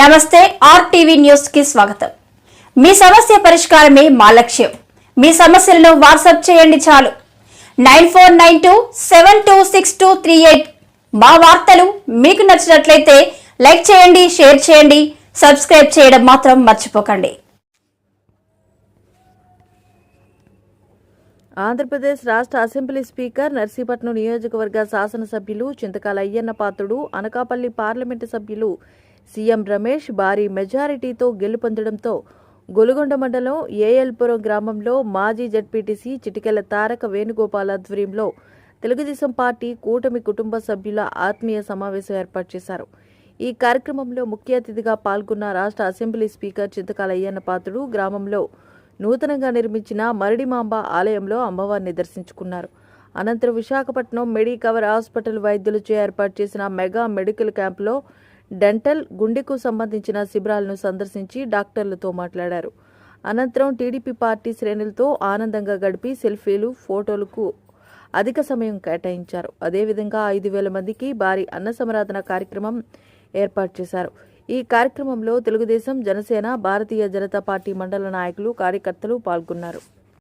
నమస్తే ఆర్టీవీ న్యూస్కి స్వాగతం. మీ సమస్య పరిష్కారమే మా లక్ష్యం. మీ సమస్యలను వాట్సాప్ చేయండి చాలు. Nine four nine two seven two six two three eight మా వార్తలు మీకు నచ్చినట్లయితే లైక్ చేయండి షేర్ చేయండి సబ్స్క్రైబ్ చేయడం మాత్రం మర్చిపోకండి. ఆంధ్రప్రదేశ్ రాష్ట్ర అసెంబ్లీ స్పీకర్ నర్సీపట్నం నియోజకవర్గ శాసనసభ్యులు చింతకాల అయ్యన్న పాత్రుడు అనకాపల్లి పార్లమెంటు సభ్యులు సీఎం రమేష్ భారీ మెజారిటీతో గెలుపొందడంతో గొలుగొండ మండలం ఏఎల్పురం గ్రామంలో మాజీ జడ్పీటీసీ చిటికెల తారక వేణుగోపాల్ ఆధ్వర్యంలో తెలుగుదేశం పార్టీ కూటమి కుటుంబ సభ్యుల ఆత్మీయ సమావేశం ఏర్పాటు చేశారు. ఈ కార్యక్రమంలో ముఖ్య అతిథిగా పాల్గొన్న రాష్ట్ర అసెంబ్లీ స్పీకర్ చింతకాల అయ్యన్న పాత్రుడు గ్రామంలో నూతనంగా నిర్మించిన మరడిమాంబ ఆలయంలో అమ్మవారిని దర్శించుకున్నారు అనంతరం విశాఖపట్నం మెడికవర్ హాస్పిటల్ వైద్యులచే ఏర్పాటు చేసిన మెగా మెడికల్ క్యాంపులో డెంటల్ గుండెకు సంబంధించిన శిబిరాలను సందర్శించి డాక్టర్లతో మాట్లాడారు. అనంతరం టీడీపీ పార్టీ శ్రేణులతో ఆనందంగా గడిపి సెల్ఫీలు ఫోటోలకు అధిక సమయం కేటాయించారు. అదేవిధంగా ఐదు వేల మందికి భారీ అన్న సమరాధన కార్యక్రమం ఏర్పాటు చేశారు. ఈ కార్యక్రమంలో తెలుగుదేశం జనసేన భారతీయ జనతా పార్టీ మండల నాయకులు కార్యకర్తలు పాల్గొన్నారు.